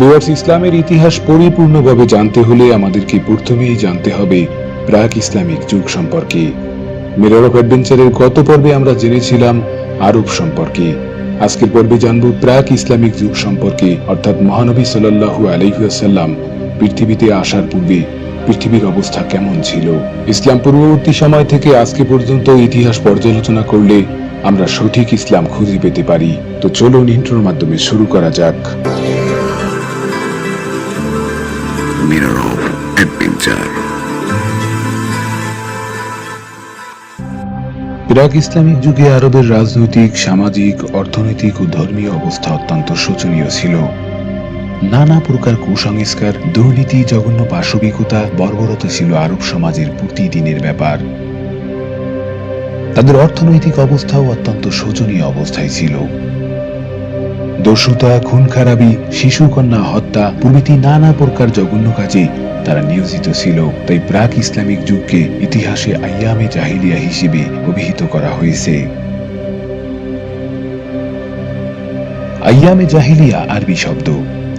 বিভার্স ইসলামের ইতিহাস পরিপূর্ণভাবে জানতে হলে আমাদেরকে প্রথমেই জানতে হবে প্রাক ইসলামিক যুগ সম্পর্কে। মিরর অফ অ্যাডভেঞ্চারের গত পর্বে আমরা জেনেছিলাম আরব সম্পর্কে। আজকের পর্বে জানব প্রাক ইসলামিক যুগ সম্পর্কে, অর্থাৎ মহানবী সাল্লাল্লাহু আলাইহাল্লাম পৃথিবীতে আসার পূর্বে পৃথিবীর অবস্থা কেমন ছিল। ইসলাম পূর্ববর্তী সময় থেকে আজকে পর্যন্ত ইতিহাস পর্যালোচনা করলে আমরা সঠিক ইসলাম খুঁজে পেতে পারি। তো চলুন ইন্ট্রোর মাধ্যমে শুরু করা যাক। Mirror of Adventure. প্রাক ইসলামিক যুগে আরবের রাজনৈতিক, সামাজিক, অর্থনৈতিক ও ধর্মীয় অবস্থা অত্যন্ত শোচনীয় ছিল। নানা প্রকার কুসংস্কার, দুর্নীতি, জঘন্য পাশবিকতা বর্বরতা ছিল আরব সমাজের প্রতিদিনের ব্যাপার। তাদের অর্থনৈতিক অবস্থাও অত্যন্ত শোচনীয় অবস্থায় ছিল। দস্যুতা, খুন খারাপি, শিশু কন্যা হত্যা প্রভৃতি নানা প্রকার জঘন্য কাজে তারা নিয়োজিত ছিল। তাই প্রাক ইসলামিক যুগকে ইতিহাসে আইয়ামে জাহিলিয়া হিসেবে অভিহিত করা হয়েছে। আইয়ামে জাহিলিয়া আরবি শব্দ।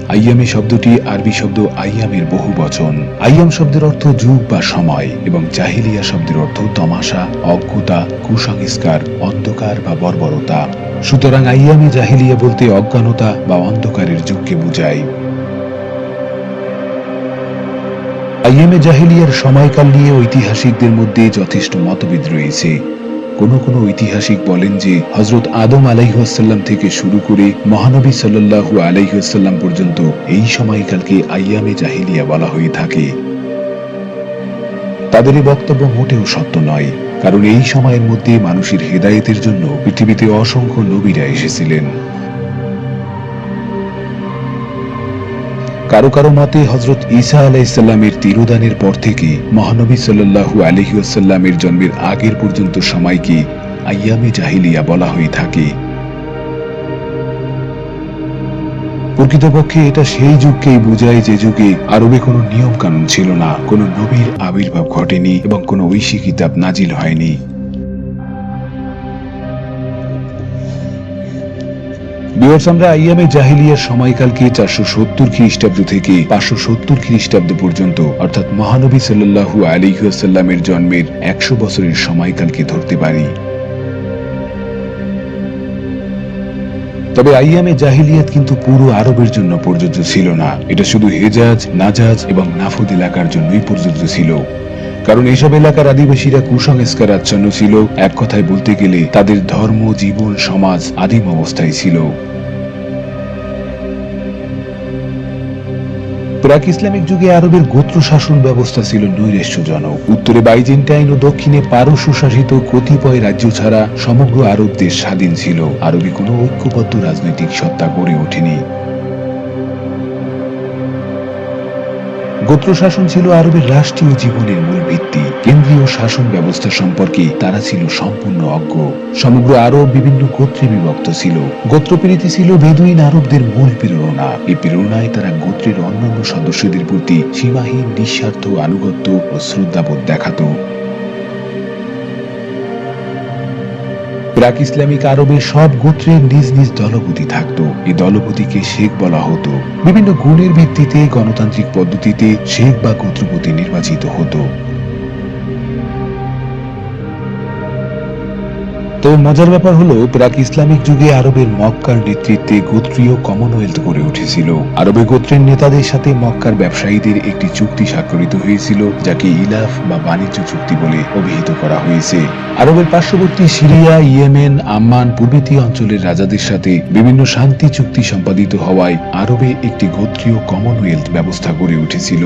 আইয়ামে শব্দটি আরবি শব্দ আইয়ামের বহু বচন। আইয়াম শব্দের অর্থ যুগ বা সময় এবং জাহিলিয়া শব্দের অর্থ তমাশা, অজ্ঞতা, কুসংস্কার, অন্ধকার বা বর্বরতা। সুতরাং আইয়ামে জাহিলিয়া বলতে অজ্ঞানতা বা অন্ধকারের যুগকে বোঝায় আইএমএ জাহিলিয়ার সময়কাল নিয়ে ঐতিহাসিকদের মধ্যে যথেষ্ট মতভেদ রয়েছে। কোন কোন ঐতিহাসিক বলেন যে হজরত আদম আলাইহাল্লাম থেকে শুরু করে মহানবী সাল্লাল্লাহু আলাইহাল্লাম পর্যন্ত এই সময়কালকে আইয়ামে জাহিলিয়া বলা হয়ে থাকে। তাদের এই বক্তব্য মোটেও সত্য নয়। কারণ এই সময়ের মধ্যে মানুষের হেদায়েতের জন্য পৃথিবীতে অসংখ্য নবীরা এসেছিলেন। কারও কারও মতে হজরত ঈসা আলাইসাল্লামের তিরোদানের পর থেকে মহানবী সাল্লাল্লাহু আলহিউসাল্লামের জন্মের আগের পর্যন্ত সময়কে আয়ামে জাহিলিয়া বলা হয়ে থাকে। প্রকৃতপক্ষে এটা সেই যুগকেই বোঝায় যে যুগে আরবে কোনো নিয়ম কানুন ছিল না, কোনো নবীর আবির্ভাব ঘটেনি এবং কোনো ঐশী কিতাব নাজিল হয়নি। আইয়ামে জাহিলিয়ার সময়কালকে চারশো সত্তর খ্রিস্টাব্দ থেকে পাঁচশো সত্তর খ্রিস্টাব্দ পর্যন্ত, অর্থাৎ মহানবী সাল্লাল্লাহু আলিহাসাল্লামের জন্মের একশো বছরের সময়কালকে ধরতে পারি। তবে আইয়ামে জাহিলিয়াত কিন্তু পুরো আরবের জন্য প্রযোজ্য ছিল না। এটা শুধু হেজাজ, নাজাজ এবং নাফুদ এলাকার জন্যই প্রযোজ্য ছিল। কারণ এসব এলাকার আদিবাসীরা কুসংস্কার আচ্ছন্ন ছিল। এক কথায় বলতে গেলে তাদের ধর্ম, জীবন, সমাজ আদিম অবস্থায় ছিল। প্রাক ইসলামিক যুগে আরবের গোত্র শাসন ব্যবস্থা ছিল নৈরাশ্যজনক। উত্তরে বাইজেন্টাইন ও দক্ষিণে পারস্য শাসিত কতিপয় রাজ্য ছাড়া সমগ্র আরব দেশ স্বাধীন ছিল। আরবে কোনো ঐক্যবদ্ধ রাজনৈতিক সত্তা গড়ে ওঠেনি। গোত্র শাসন ছিল আরবের রাষ্ট্রীয় জীবনের মূল ভিত্তি। কেন্দ্রীয় শাসন ব্যবস্থা সম্পর্কে তারা ছিল সম্পূর্ণ অজ্ঞ। সমগ্র আরব বিভিন্ন গোত্রে বিভক্ত ছিল। গোত্রপীড়িতি ছিল বেদুইন আরবদের মূল প্রেরণা। এই প্রেরণায় তারা গোত্রের অন্যান্য সদস্যদের প্রতি সীমাহীন নিঃস্বার্থ আনুগত্য ও শ্রদ্ধাবোধ দেখাতো। প্রাক ইসলামিক আরবের সব গোত্রের নিজ নিজ দলপতি থাকত। এই দলপতিকে শেখ বলা হতো। বিভিন্ন গুণের ভিত্তিতে গণতান্ত্রিক পদ্ধতিতে শেখ বা গোত্রপতি নির্বাচিত হতো। তো মজার ব্যাপার হলো, প্রাক ইসলামিক যুগে আরবের মক্কার নেতৃত্বে গোত্রীয় কমনওয়েলথ গড়ে উঠেছিল। আরবে গোত্রের নেতাদের সাথে মক্কার ব্যবসায়ীদের একটি চুক্তি স্বাক্ষরিত হয়েছিল, যাকে ইলাফ বা বাণিজ্য চুক্তি বলে অভিহিত করা হয়েছে। আরবের পার্শ্ববর্তী সিরিয়া, ইয়েমেন, আম্মান প্রভৃতি অঞ্চলের রাজাদের সাথে বিভিন্ন শান্তি চুক্তি সম্পাদিত হওয়ায় আরবে একটি গোত্রীয় কমনওয়েলথ ব্যবস্থা গড়ে উঠেছিল।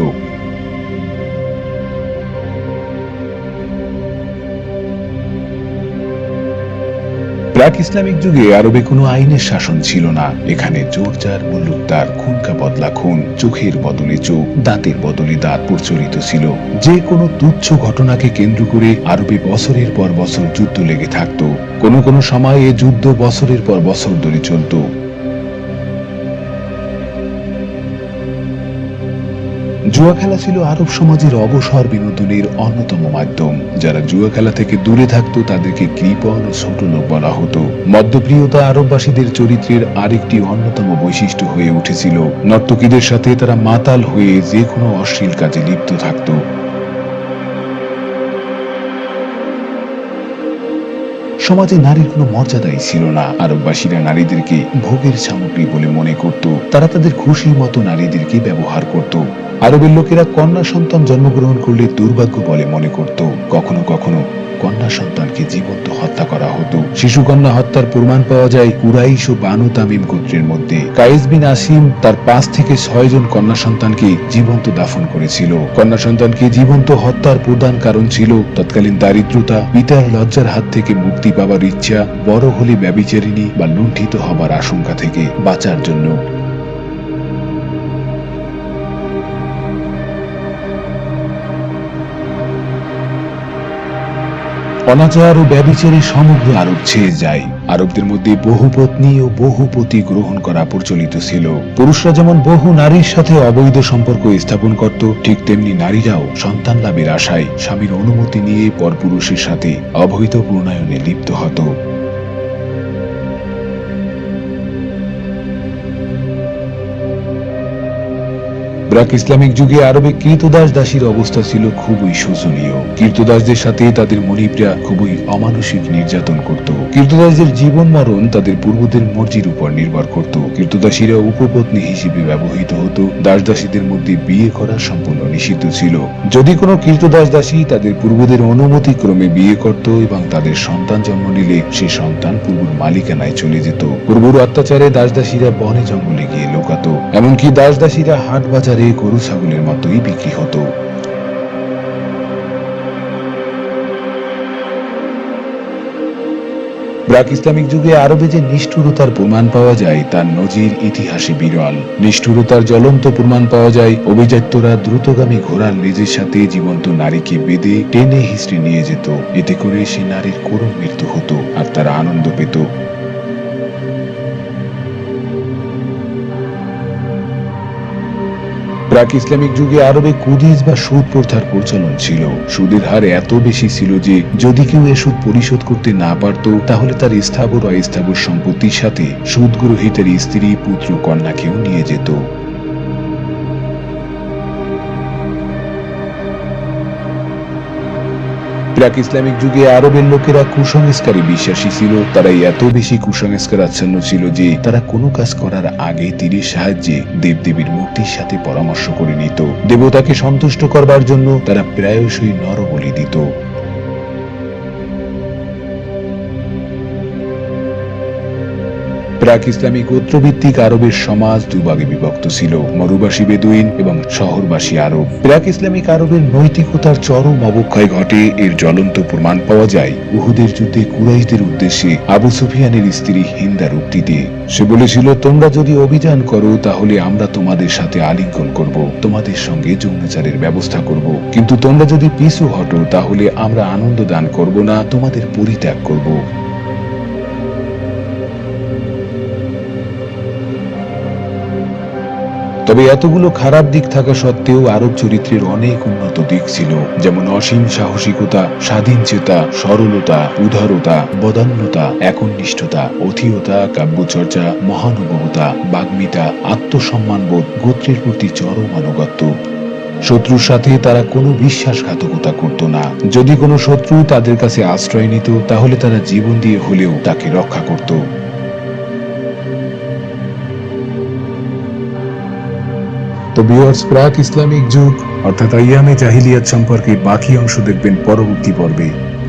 প্রাক ইসলামিক যুগে আরবে কোনো আইনের শাসন ছিল না। এখানে জোর জোরজার মুল্লুকদার খুনকা বদলা খুন, চোখের বদলে চোখ, দাঁতের বদলে দাঁত প্রচলিত ছিল। যে কোনো তুচ্ছ ঘটনাকে কেন্দ্র করে আরবে বছরের পর বছর যুদ্ধ লেগে থাকত। কোনো কোনো সময় এ যুদ্ধ বছরের পর বছর ধরে চলতো। জুয়া খেলা ছিল আরব সমাজের অবসর বিনোদনের অন্যতম মাধ্যম। যারা জুয়া খেলা থেকে দূরে থাকতো, তাদেরকে কৃপণ ও ছোট লোক বলা হতো। মদ্যপ্রিয়তা আরববাসীদের চরিত্রের আরেকটি অন্যতম বৈশিষ্ট্য হয়ে উঠেছিল। নর্তকীদের সাথে তারা মাতাল হয়ে যে কোনো অশ্লীল কাজে লিপ্ত থাকতো। সমাজে নারীর কোনো মর্যাদাই ছিল না। আরববাসীরা নারীদেরকে ভোগের সামগ্রী বলে মনে করত। তারা তাদের খুশির মতো নারীদেরকে ব্যবহার করত। আরবের লোকেরা কন্যা সন্তান জন্মগ্রহণ করলে দুর্ভাগ্য বলে মনে করত। কখনো কখনো কন্যা সন্তানকে জীবন্ত হত্যা করা হতো। শিশু কন্যা হত্যার প্রমাণ পাওয়া যায় কুরাইশ ও বানু তামিম গোত্রের মধ্যে। কাইস বিন আসিম তার পাঁচ থেকে ছয় জন কন্যা সন্তানকে জীবন্ত দাফন করেছিল। কন্যা সন্তানকে জীবন্ত হত্যার প্রধান কারণ ছিল তৎকালীন দারিদ্রতা, পিতার লজ্জার হাত থেকে মুক্তি পাবার ইচ্ছা, বড় হলে ব্যবিচারিণী বা লুণ্ঠিত হবার আশঙ্কা থেকে বাঁচার জন্য। অনাচার ও ব্যবিচারে সমগ্র আরব ছেয়ে যায়। আরবদের মধ্যে বহু পত্নী ও বহু পতি গ্রহণ করা প্রচলিত ছিল। পুরুষরা যেমন বহু নারীর সাথে অবৈধ সম্পর্ক স্থাপন করত, ঠিক তেমনি নারীরাও সন্তান লাভের আশায় স্বামীর অনুমতি নিয়ে পরপুরুষের সাথে অবৈধ প্রণয়নে লিপ্ত হতো। প্রাক ইসলামিক যুগে আরবে কীর্তদাস দাসীর অবস্থা ছিল খুবই শোচনীয়। কীর্তদাসদের সাথে তাদের মনিবরা খুবই অমানসিক নির্যাতন করত। কীর্তদাসদের জীবন মরণ তাদের পূর্বদের মর্জির উপর নির্ভর করত। কীর্তদাসীরা উপপত্নী হিসেবে ব্যবহৃত হতো। দাস দাসীদের মধ্যে বিয়ে করা সম্পূর্ণ নিষিদ্ধ ছিল। যদি কোনো কীর্তদাস দাসী তাদের পূর্বদের অনুমতি ক্রমে বিয়ে করত এবং তাদের সন্তান জন্ম নিলে সে সন্তান পূর্বর মালিকানায় চলে যেত। পূর্বর অত্যাচারে দাস দাসীরা বনে জঙ্গলে গিয়ে লুকাতো। এমনকি দাস দাসীরা হাট বাজারে গরু, ছাগলের মতোই বিক্রি হতো। প্রাক ইসলামিক যুগে আরবে যে নিষ্ঠুরতার প্রমাণ পাওয়া যায় তার নজির ইতিহাসে বিরল। নিষ্ঠুরতার জ্বলন্ত প্রমাণ পাওয়া যায়, অভিজাত্যরা দ্রুতগামী ঘোড়ার লেজের সাথে জীবন্ত নারীকে বেঁধে টেনে হিসড়ে নিয়ে যেত। এতে করে সে নারীর করুণ মৃত্যু হতো, আর তারা আনন্দ পেত। প্রাক ইসলামিক যুগে আরবে কুদিজ বা সুদ প্রথার প্রচলন ছিল। সুদের হার এত বেশি ছিল যে, যদি কেউ এ সুদ পরিশোধ করতে না পারত, তাহলে তার স্থাবর অস্থাবর সম্পত্তির সাথে সুদ গ্রহিতের স্ত্রী, পুত্র, কন্যাকেও নিয়ে যেত। প্রাক ইসলামিক যুগে আরবের লোকেরা কুসংস্কারে বিশ্বাসী ছিল। তারা এত বেশি কুসংস্কার আচ্ছন্ন ছিল যে তারা কোনো কাজ করার আগে তীরের সাহায্যে দেবদেবীর মূর্তির সাথে পরামর্শ করে নিত। দেবতাকে সন্তুষ্ট করবার জন্য তারা প্রায়শই নরবলি দিত। প্রাক ইসলামিক গোত্রভিত্তিক আরবের সমাজ দুভাগে বিভক্ত ছিল, মরুবাসী বেদুইন এবং শহরবাসী আরব। প্রাক ইসলামিক আরবের নৈতিকতার চরম অবক্ষয় ঘটে, এর জ্বলন্ত প্রমাণ পাওয়া যায় উহুদের যুদ্ধে কুরাইশদের উদ্দেশ্যে আবু সুফিয়ানের স্ত্রী হিন্দার উক্তিতে। সে বলেছিল, তোমরা যদি অভিযান করো, তাহলে আমরা তোমাদের সাথে আলিঙ্গন করব, তোমাদের সঙ্গে যৌনাচারের ব্যবস্থা করব। কিন্তু তোমরা যদি পিছু হটো, তাহলে আমরা আনন্দ দান করব না, তোমাদের পরিত্যাগ করব। তবে এতগুলো খারাপ দিক থাকা সত্ত্বেও আরব চরিত্রের অনেক উন্নত দিক ছিল, যেমন অসীম সাহসিকতা, স্বাধীন চেতা, সরলতা, উদারতা, বদান্যতা, একনিষ্ঠতা, অথিয়তা, কাব্যচর্চা, মহানুভবতা, বাগ্মিতা আত্মসম্মানবোধ গোত্রের প্রতি চরম আনুগত্য। শত্রুর সাথে তারা কোনো বিশ্বাসঘাতকতা করত না। যদি কোনো শত্রু তাদের কাছে আশ্রয় নিত, তাহলে তারা জীবন দিয়ে হলেও তাকে রক্ষা করত। তো বিয়ার্স প্রাক ইসলামিক যুগ অর্থাৎ আইয়ামে জাহিলিয়াত সম্পর্কে বাকি অংশ দেখবেন পরবর্তী পর্বে।